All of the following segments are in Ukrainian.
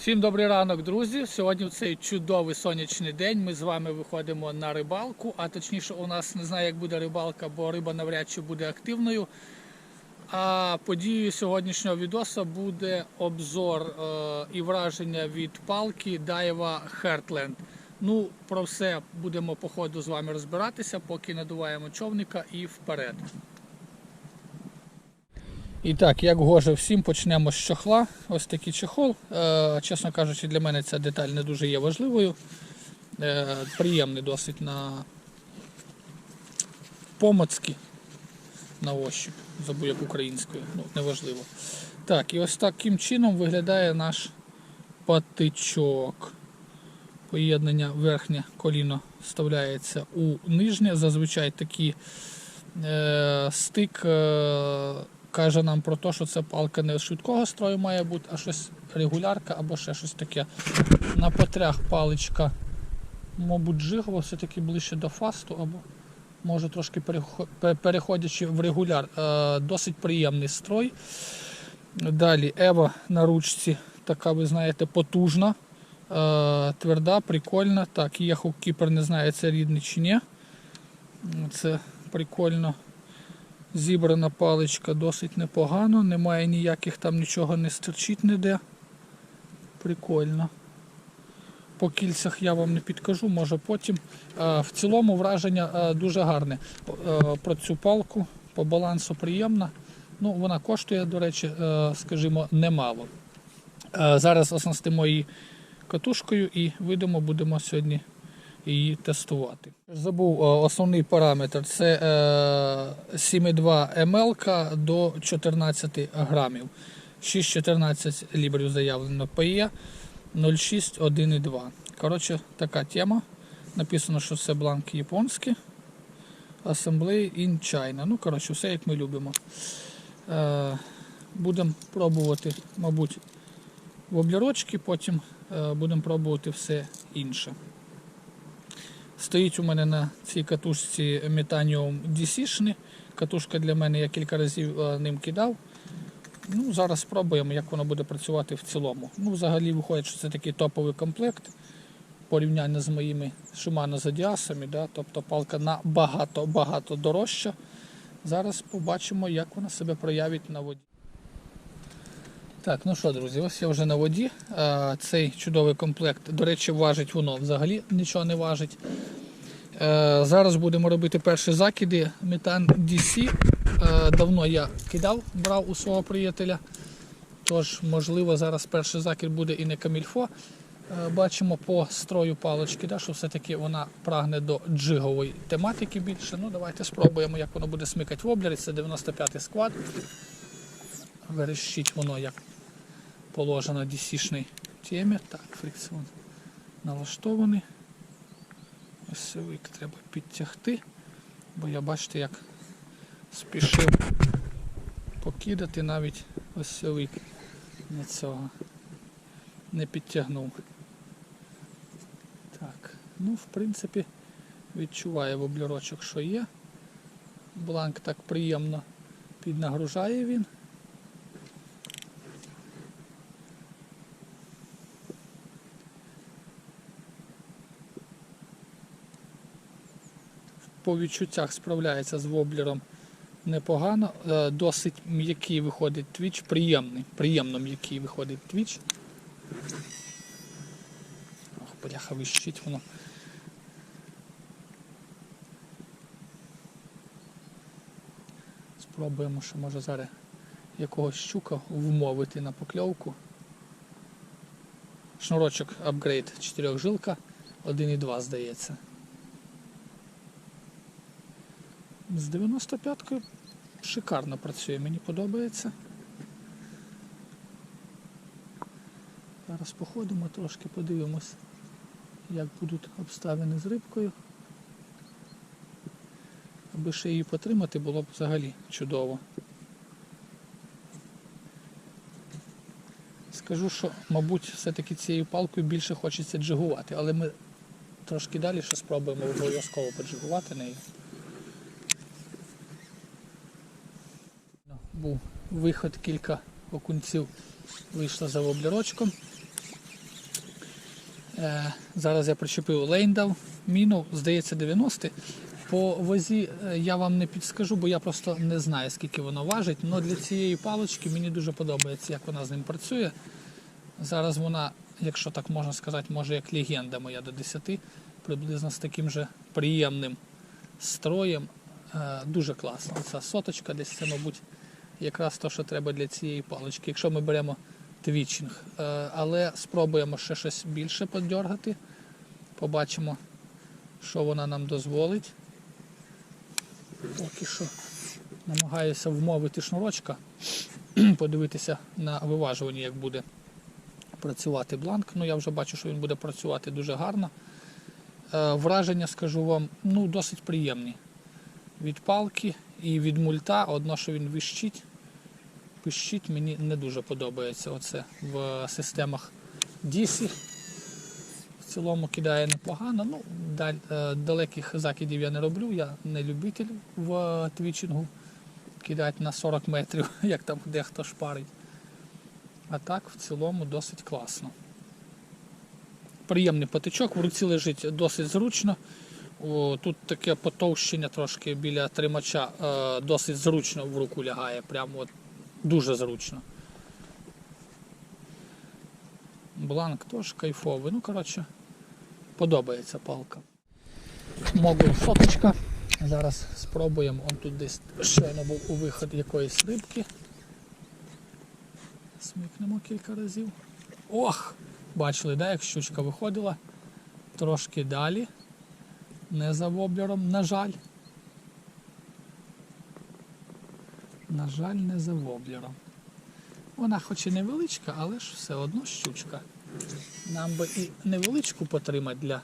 Всім добрий ранок, друзі. Сьогодні в цей чудовий сонячний день. Ми з вами виходимо на рибалку. А точніше, у нас не знаю, як буде рибалка, бо риба навряд чи буде активною. А подією сьогоднішнього відоса буде обзор е, і враження від палки Дайва Heartland. Ну, про все будемо по ходу з вами розбиратися, поки надуваємо човника і вперед. І так, як гоже всім, почнемо з чохла. Ось такий чохол. Е, чесно кажучи, для мене ця деталь не дуже є важливою. Е, приємний досить на помацки на ощупь. Забув як українською, ну неважливо. Так, і ось таким чином виглядає наш патичок. Поєднання верхнє коліно вставляється у нижнє. Зазвичай такий е, стик. Е, каже нам про те, що це палка не швидкого строю має бути, а щось регулярка або ще щось таке. На потрях паличка, мабуть, джигова, все-таки ближче до фасту, або може трошки переходячи в регуляр. Е, Досить приємний строй. Далі Ева на ручці, така, ви знаєте, потужна, е, тверда, прикольна. Так, є хуккіпер, не знаю, це рідний чи ні. Це прикольно. Зібрана паличка досить непогано, немає ніяких там нічого не стирчить ніде. Прикольно. По кільцях я вам не підкажу, може потім. Е, В цілому враження е, дуже гарне. Е, Про цю палку по балансу приємна. Ну, вона коштує, до речі, скажімо, немало. Зараз оснастимо її катушкою і видимо, будемо сьогодні її тестувати. Забув е, основний параметр це е, 7,2 мл до 14 грамів. 6,14 лібрів заявлено ПЕ 0,6 1,2. Коротше, така тема. Написано, що це бланк японський. Assembly in China. Ну, коротше, все як ми любимо. Е, Будемо пробувати, мабуть, воблерочки, потім е, будемо пробувати все інше. Стоїть у мене на цій катушці Metanium DC-шний. Катушка для мене я кілька разів е, ним кидав. Ну, Зараз спробуємо, як воно буде працювати в цілому. Ну, Взагалі виходить, що це такий топовий комплект порівняння з моїми Shimano Zodiasами. Да? Тобто палка набагато-багато дорожча. Зараз побачимо, як вона себе проявить на воді. Так, ну що, друзі, ось я вже на воді. Цей чудовий комплект, до речі, важить воно взагалі нічого не важить. Е, Зараз будемо робити перші закиди. Метан DC. Е, Давно я кидав, брав у свого приятеля. Тож, можливо, зараз перший закид буде і не камільфо. Е, Бачимо по строю палочки, да, що все-таки вона прагне до джигової тематики більше. Ну, Давайте спробуємо, як воно буде смикати воблери. Це 95-й склад. Верещить воно як положено DC-шній темі. Так, фрикціон налаштований. Ось Осьовик треба підтягти, бо я бачите, як спішив покидати навіть ось осьовик на цього не підтягнув. Так, ну в принципі відчуває воблерочок, що є. Бланк так приємно піднагружає він. По відчуттях справляється з воблером непогано. Е, Досить м'який виходить твіч, приємний, приємно м'який виходить твіч. Ох, бляха, вищить воно. Спробуємо, що може зараз якогось щука вмовити на покльовку. Шнурочок апгрейд 4 жилка, 1,2 здається. З 95-кою шикарно працює, мені подобається. Зараз походимо, трошки подивимось, як будуть обставини з рибкою. Аби ще її потримати, було б взагалі чудово. Скажу, що, мабуть, все-таки цією палкою більше хочеться джигувати, але ми трошки далі ще спробуємо обов'язково поджигувати нею. Був виход, кілька окунців вийшло за воблерочком. Е, зараз я причепив лейндал, міну, здається, 90. По вазі е, я вам не підскажу, бо я просто не знаю, скільки воно важить. Але для цієї палички мені дуже подобається, як вона з ним працює. Зараз вона, якщо так можна сказати, може як легенда моя до 10, приблизно з таким же приємним строєм. Е, Дуже класно. Ця соточка десь це, мабуть, якраз те, що треба для цієї палички. Якщо ми беремо твічинг. Е, Але спробуємо ще щось більше подергати. Побачимо, що вона нам дозволить. Поки що намагаюся вмовити шнурочка, подивитися на виважування, як буде працювати бланк. Ну, я вже бачу, що він буде працювати дуже гарно. Е, Враження, скажу вам, ну, досить приємні. Від палки і від мульта, одно, що він вищить, пищить, мені не дуже подобається оце в системах DC. В цілому кидає непогано. Ну, е, далеких закидів я не роблю, я не любитель в твічингу кидати на 40 метрів, як там дехто шпарить. А так в цілому досить класно. Приємний патичок, в руці лежить досить зручно. Тут таке потовщення трошки біля тримача е, досить зручно в руку лягає. Прямо от дуже зручно. Бланк теж кайфовий. Ну, коротше, подобається палка. Могуль соточка. Зараз спробуємо. Он тут десь щойно був у виход якоїсь рибки. Смикнемо кілька разів. Ох! Бачили, да, як щучка виходила. Трошки далі. Не за воблером, на жаль. На жаль, не за воблером. Вона хоч і невеличка, але ж все одно щучка. Нам би і невеличку потримати для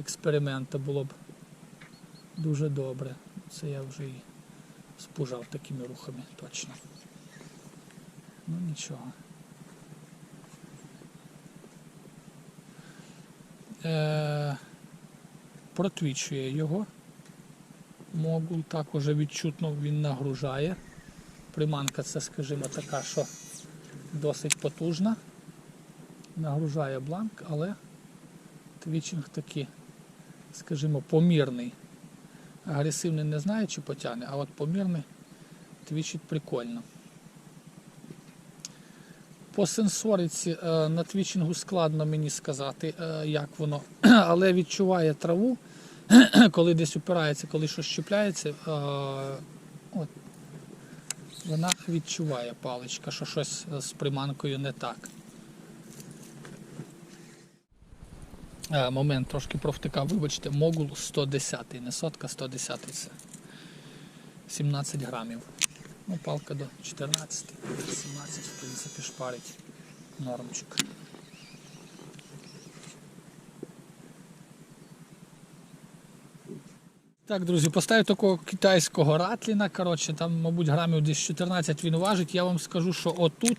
експерименту було б дуже добре. Це я вже і спужав такими рухами точно. Ну нічого. Е, протвічує його. Могул так уже відчутно він нагружає. Приманка це, скажімо, така, що досить потужна. Нагружає бланк, але твічинг такий, скажімо, помірний. Агресивний не знаю, чи потягне, а от помірний твічить прикольно. По сенсориці е, на твічингу складно мені сказати, е, як воно, але відчуває траву, коли десь упирається, коли щось чіпляється, е, от, вона відчуває паличка, що щось з приманкою не так. Е, Момент трошки провтикав, вибачте, могул 110, не сотка, 110 це 17 грамів. Ну, палка до 14, 17, в принципі, шпарить нормчик. Так, друзі, поставив такого китайського ратліна. Коротше, там, мабуть, грамів десь 14 він важить. Я вам скажу, що отут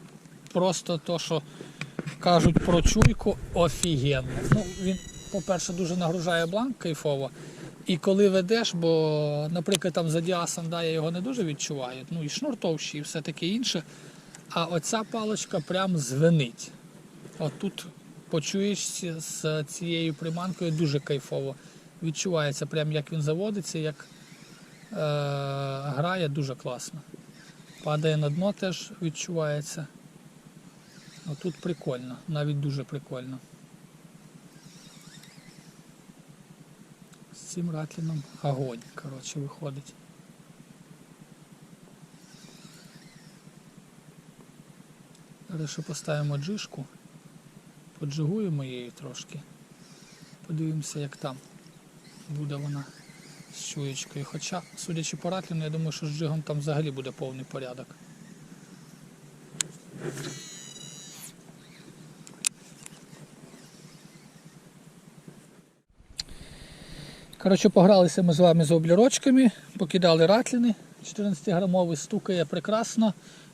просто то, що кажуть про чуйку, офігенно. Ну, він, по-перше, дуже нагружає бланк кайфово. І коли ведеш, бо, наприклад, там за діасом да, я його не дуже відчуваю, ну і шнур товщий, і все таке інше. А оця паличка прям звенить. Отут почуєш з цією приманкою дуже кайфово. Відчувається, прям як він заводиться, як е, грає дуже класно. Падає на дно теж відчувається. Отут прикольно, навіть дуже прикольно. З цим ратліном огонь, коротше, виходить. Зараз поставимо джишку, поджигуємо її трошки. Подивимося, як там буде вона з чуєчкою. Хоча, судячи по ратліну, я думаю, що з джигом там взагалі буде повний порядок. Коротше, погралися ми з вами з облірочками, покидали ратліни. 14-грамовий стукає прекрасно.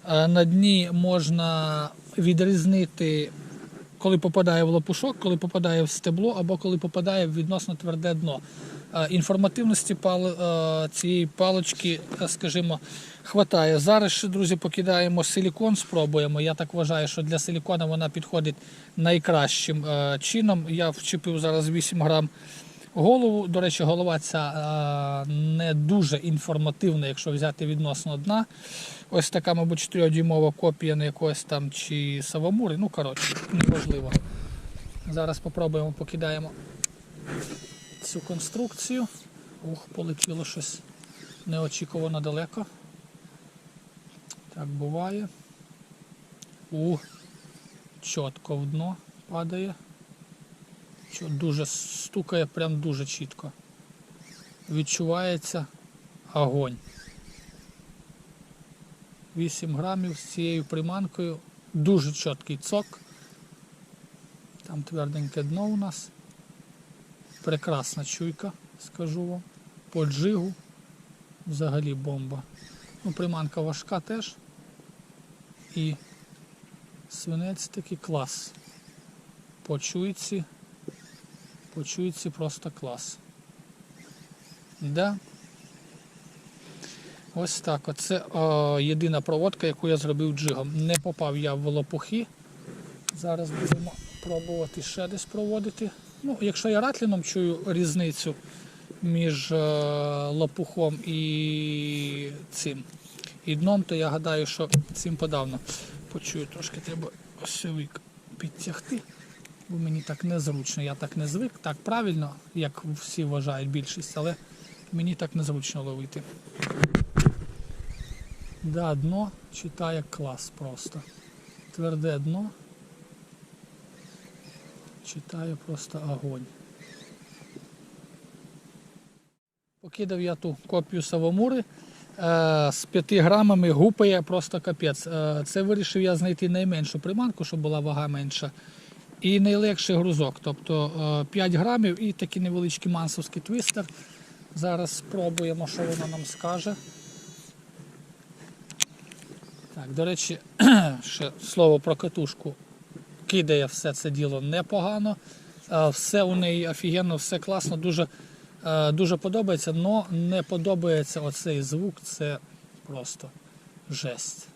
Е, На дні можна відрізнити коли попадає в лопушок, коли попадає в стебло або коли попадає в відносно тверде дно. Е, Інформативності е, цієї палочки, е, скажімо, хватає. Зараз друзі, покидаємо силікон, спробуємо. Я так вважаю, що для силікона вона підходить найкращим чином. Я вчепив зараз 8 грам голову. До речі, голова ця не дуже інформативна, якщо взяти відносно дна. Ось така, мабуть, 4-дюймова копія на якогось там чи Савамури. Ну, коротше, неважливо. Зараз попробуємо, покидаємо цю конструкцію. Ух, полетіло щось неочікувано далеко. Так буває. У, чітко в дно падає. Що дуже стукає прям дуже чітко. Відчувається огонь. 8 грамів з цією приманкою. Дуже чіткий цок. Там тверденьке дно у нас. Прекрасна чуйка, скажу вам. По джигу взагалі бомба. Ну, приманка важка теж. І свинець такий клас. По чуйці. По чуйці просто клас. Да. Ось так. Оце о, єдина проводка, яку я зробив джигом. Не попав я в лопухи. Зараз будемо пробувати ще десь проводити. Ну, якщо я ратліном чую різницю між е, лопухом і цим і дном, то я гадаю, що цим подавно почую трошки треба осьовик підтягти, бо мені так незручно. Я так не звик, так правильно, як всі вважають більшість, але мені так незручно ловити. Да, дно читає клас просто. Тверде дно. Читає просто огонь. Покидав я ту копію Савомури е, з 5 грамами гупає просто капець. Е, це вирішив я знайти найменшу приманку, щоб була вага менша. І найлегший грузок. Тобто е, 5 грамів і такий невеличкий мансовський твістер. Зараз спробуємо, що воно нам скаже. Так, до речі, ще слово про катушку. Кидає все це діло непогано. Все у неї офігенно, все класно, дуже, дуже подобається, але не подобається оцей звук, це просто жесть.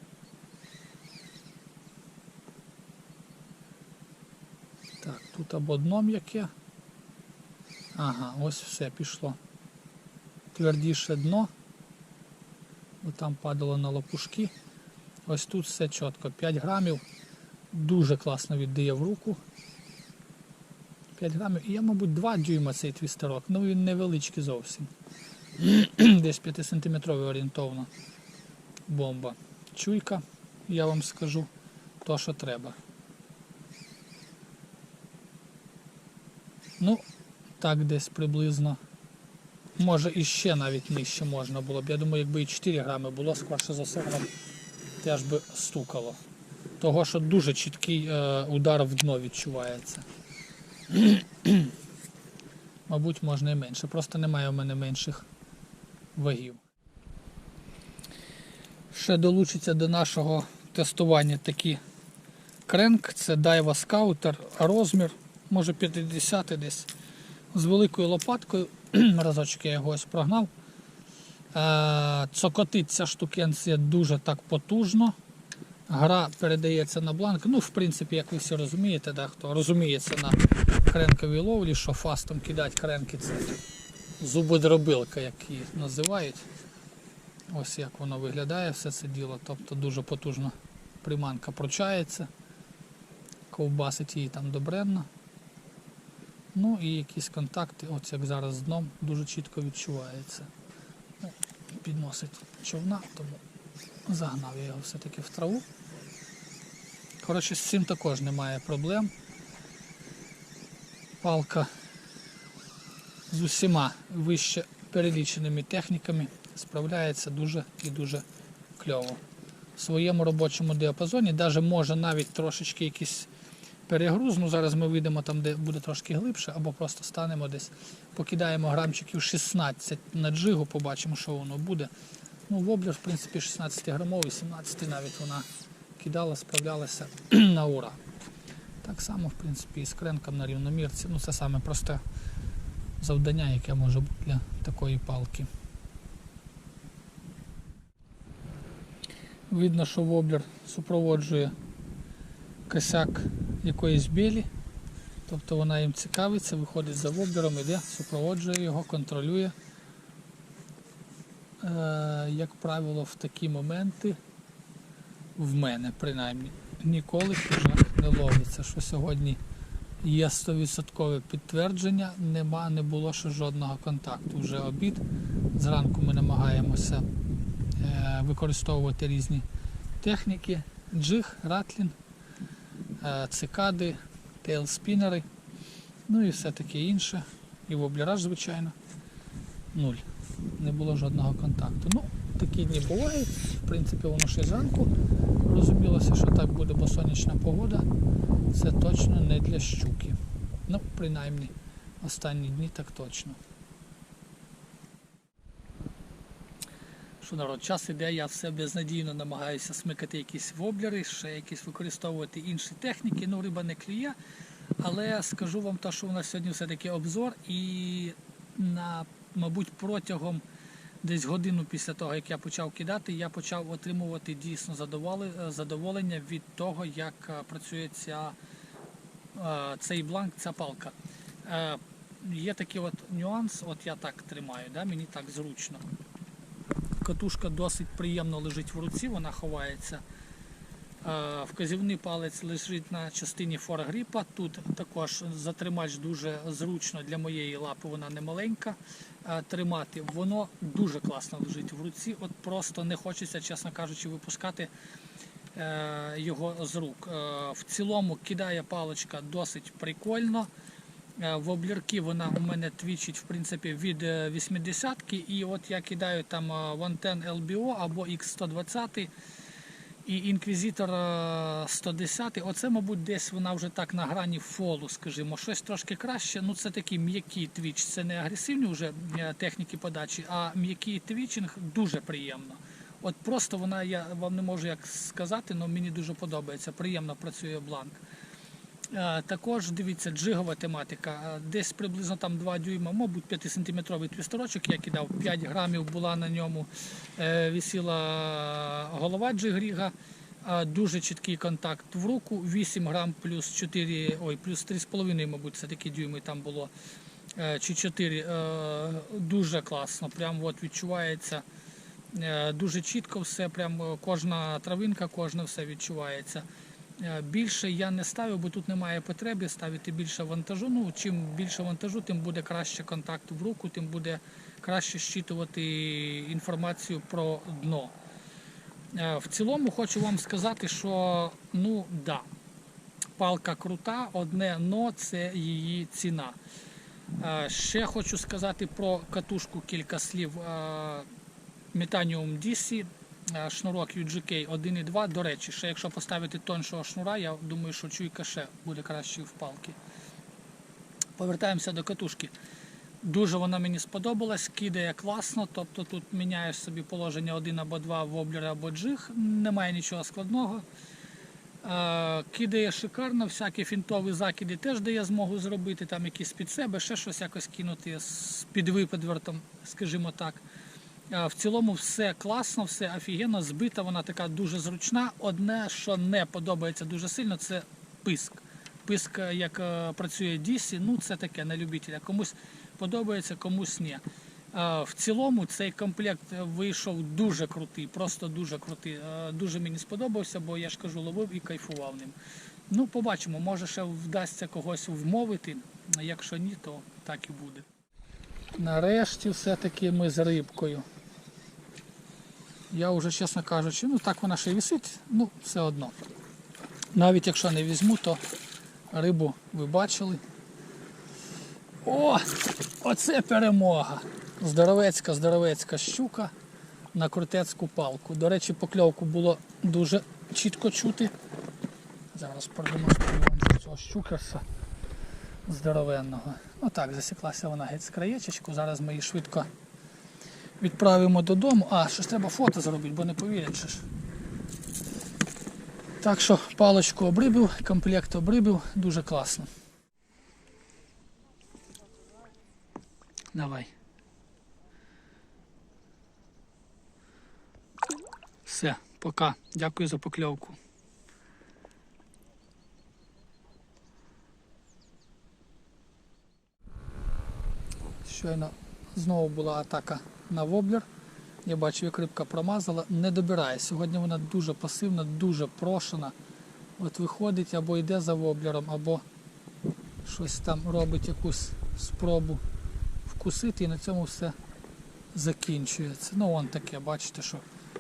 Так, тут або дно м'яке. Ага, ось все пішло. Твердіше дно. Бо там падало на лопушки. Ось тут все чітко. 5 грамів. Дуже класно віддає в руку. 5 грамів. І я, мабуть, 2 дюйма цей твістерок. Ну він невеличкий зовсім. Десь 5 сантиметровий орієнтовно. Бомба. Чуйка, я вам скажу, то, що треба. Ну, так десь приблизно. Може і ще навіть нижче можна було б. Я думаю, якби і 4 грами було, скорше за все, воно б теж би стукало. Того, що дуже чіткий е, удар в дно відчувається. Мабуть, можна і менше. Просто немає у мене менших вагів. Ще долучиться до нашого тестування такий кренк. Це Daiwa Scouter, розмір, може 50 десь. З великою лопаткою. Разочок я його ось прогнав. Е, Цокотить ця штукенція дуже так потужно. Гра передається на бланк. Ну, в принципі, як ви всі розумієте, да, хто розуміється на кренковій ловлі, що фастом кидати кренки це зубодробилка, як її називають. Ось як воно виглядає все це діло. Тобто дуже потужно приманка прочається, ковбасить її там добренно. Ну і якісь контакти, от як зараз з дном, дуже чітко відчувається. Підносить човна, тому загнав я його все-таки в траву. Коротше, з цим також немає проблем. Палка з усіма вище переліченими техніками справляється дуже і дуже кльово. В своєму робочому діапазоні, може навіть трошечки якийсь перегруз. Ну, зараз ми вийдемо там, де буде трошки глибше, або просто станемо десь, покидаємо грамчиків 16 на джигу, побачимо, що воно буде. Ну, воблер, в принципі, 16 грамовий, 17 навіть вона кидала, справлялася на ура. Так само, в принципі, і з кренком на рівномірці. Ну, це саме просте завдання, яке може бути для такої палки. Видно, що воблер супроводжує косяк якоїсь білі. Тобто вона їм цікавиться, виходить за воблером, іде, супроводжує його, контролює. Е, як правило, в такі моменти в мене принаймні ніколи хижак не ловиться. Що сьогодні є 100% підтвердження, нема, не було ще жодного контакту. Вже обід. Зранку ми намагаємося е, використовувати різні техніки, джиг, ратлін, цикади, тейлспінери, ну і все таке інше. І воблераж, звичайно, нуль. Не було жодного контакту. Ну, такі дні бувають. В принципі, воно ще зранку розумілося, що так буде, бо сонячна погода. Це точно не для щуки. Ну, принаймні, останні дні так точно. Що народ, час іде, я все безнадійно намагаюся смикати якісь воблери, ще якісь використовувати інші техніки. Ну, риба не клює. Але скажу вам те, що у нас сьогодні все-таки обзор, і на, мабуть, протягом десь годину після того, як я почав кидати, я почав отримувати дійсно задоволення від того, як е, працює ця, е, цей бланк, ця палка. Е, Є такий от нюанс, от я так тримаю, да, мені так зручно. Катушка досить приємно лежить в руці, вона ховається. Е, Вказівний палець лежить на частині форгріпа. Тут також затримач дуже зручно для моєї лапи, вона не маленька. е, Тримати воно дуже класно лежить в руці. От просто не хочеться, чесно кажучи, випускати е, його з рук. В цілому кидає паличка досить прикольно. Е, В облірки вона у мене твічить в принципі від 80-ки. І от я кидаю там е, 110 LBO або X120 і інквізитор е, 110. Оце, мабуть, десь вона вже так на грані фолу, скажімо. Щось трошки краще. Ну це такий м'який твіч. Це не агресивні вже е, техніки подачі, а м'який твічинг дуже приємно. От просто вона, я вам не можу як сказати, але мені дуже подобається. Приємно працює бланк. Е, Також дивіться, джигова тематика. Е, Десь приблизно там 2 дюйма, мабуть, 5-сантиметровий твісторочок я кидав, 5 грамів була на ньому, е, висіла голова джигріга, дуже чіткий контакт в руку, 8 грам плюс 4, ой, плюс 3,5, мабуть, це такі дюйми там було, чи 4. Е, Дуже класно, прям от відчувається. Дуже чітко все, прям кожна травинка, кожне все відчувається. Е, Більше я не ставив, бо тут немає потреби ставити більше вантажу. Ну, чим більше вантажу, тим буде краще контакт в руку, тим буде краще щитувати інформацію про дно. Е, В цілому хочу вам сказати, що ну да, палка крута, одне но це її ціна. Е, Ще хочу сказати про катушку кілька слів. Метаніум е, шнурок UGK 1.2. До речі, ще якщо поставити тоншого шнура, я думаю, що чуйка ще буде краще в палки. Повертаємося до катушки. Дуже вона мені сподобалась, кидає класно, тобто тут міняєш собі положення один або два воблери або джиг, немає нічого складного. Е, Кидає шикарно, всякі фінтові закиди теж дає змогу зробити, там якісь під себе, ще щось якось кинути з під випадвертом, скажімо так. В цілому все класно, все офігенно, збита, вона така дуже зручна. Одне, що не подобається дуже сильно, це писк. Писк, е, як е, працює DC, ну це таке на любителя. Комусь подобається, комусь ні. В цілому цей комплект вийшов дуже крутий, просто дуже крутий. Е, Дуже мені сподобався, бо я ж кажу, ловив і кайфував ним. Ну, побачимо, може ще вдасться когось вмовити. Якщо ні, то так і буде. Нарешті все-таки ми з рибкою. Я вже, чесно кажучи, ну так вона ще висить, ну все одно. Навіть якщо не візьму, то рибу ви бачили. О! Оце перемога! Здоровецька, здоровецька щука на крутецьку палку. До речі, покльовку було дуже чітко чути. Зараз продемонструю вам цього щукерса здоровенного. Ну так, засіклася вона геть з краєчечку. Зараз ми її швидко відправимо додому. А, щось треба фото зробити, бо не повірять. Що ж. Так що паличку обрибив, комплект обрибив, дуже класно. Давай. Все, пока. Дякую за покльовку. Щойно знову була атака на воблер. Я бачу, як рибка промазала, не добирає. Сьогодні вона дуже пасивна, дуже прошена. От виходить або йде за воблером, або щось там робить якусь спробу вкусити і на цьому все закінчується. Ну вон таке, бачите, що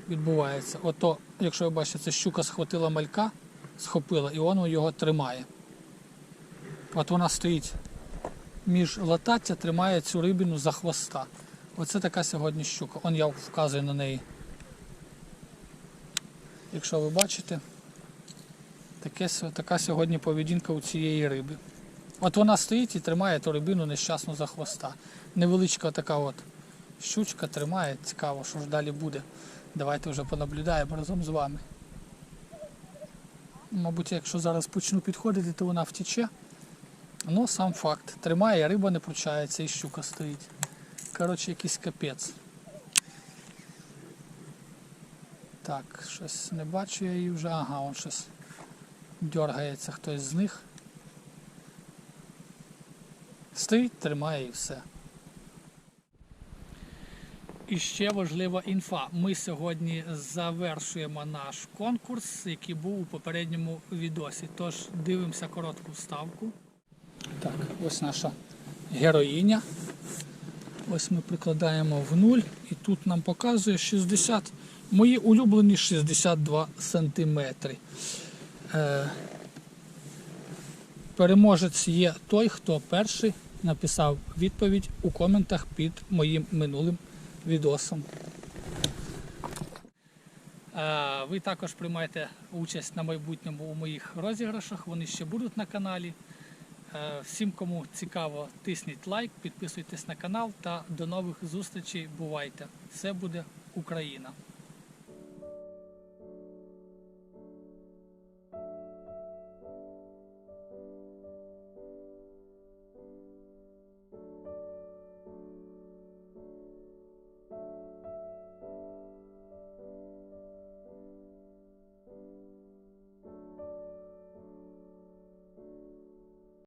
відбувається. Ото, якщо ви бачите, щука схватила малька, схопила, і воно його тримає. От вона стоїть між латаття, тримає цю рибину за хвоста. Оце така сьогодні щука. Он я вказую на неї. Якщо ви бачите, таке, така сьогодні поведінка у цієї риби. От вона стоїть і тримає ту рибину нещасно за хвоста. Невеличка така от щучка тримає, цікаво, що ж далі буде. Давайте вже понаблюдаємо разом з вами. Мабуть, якщо зараз почну підходити, то вона втіче. Ну, сам факт. Тримає, риба не пручається і щука стоїть. Коротше, якийсь капець. Так, щось не бачу я її вже. Ага, он щось дергається хтось з них. Стоїть, тримає і все. І ще важлива інфа. Ми сьогодні завершуємо наш конкурс, який був у попередньому відосі. Тож дивимося коротку вставку. Так, ось наша героїня. Ось ми прикладаємо в нуль і тут нам показує 60, мої улюблені 62 сантиметри. Е, переможець є той, хто перший написав відповідь у коментах під моїм минулим відосом. Е, Ви також приймаєте участь на майбутньому у моїх розіграшах. Вони ще будуть на каналі. Е, Всім, кому цікаво, тисніть лайк, підписуйтесь на канал та до нових зустрічей. Бувайте! Все буде Україна!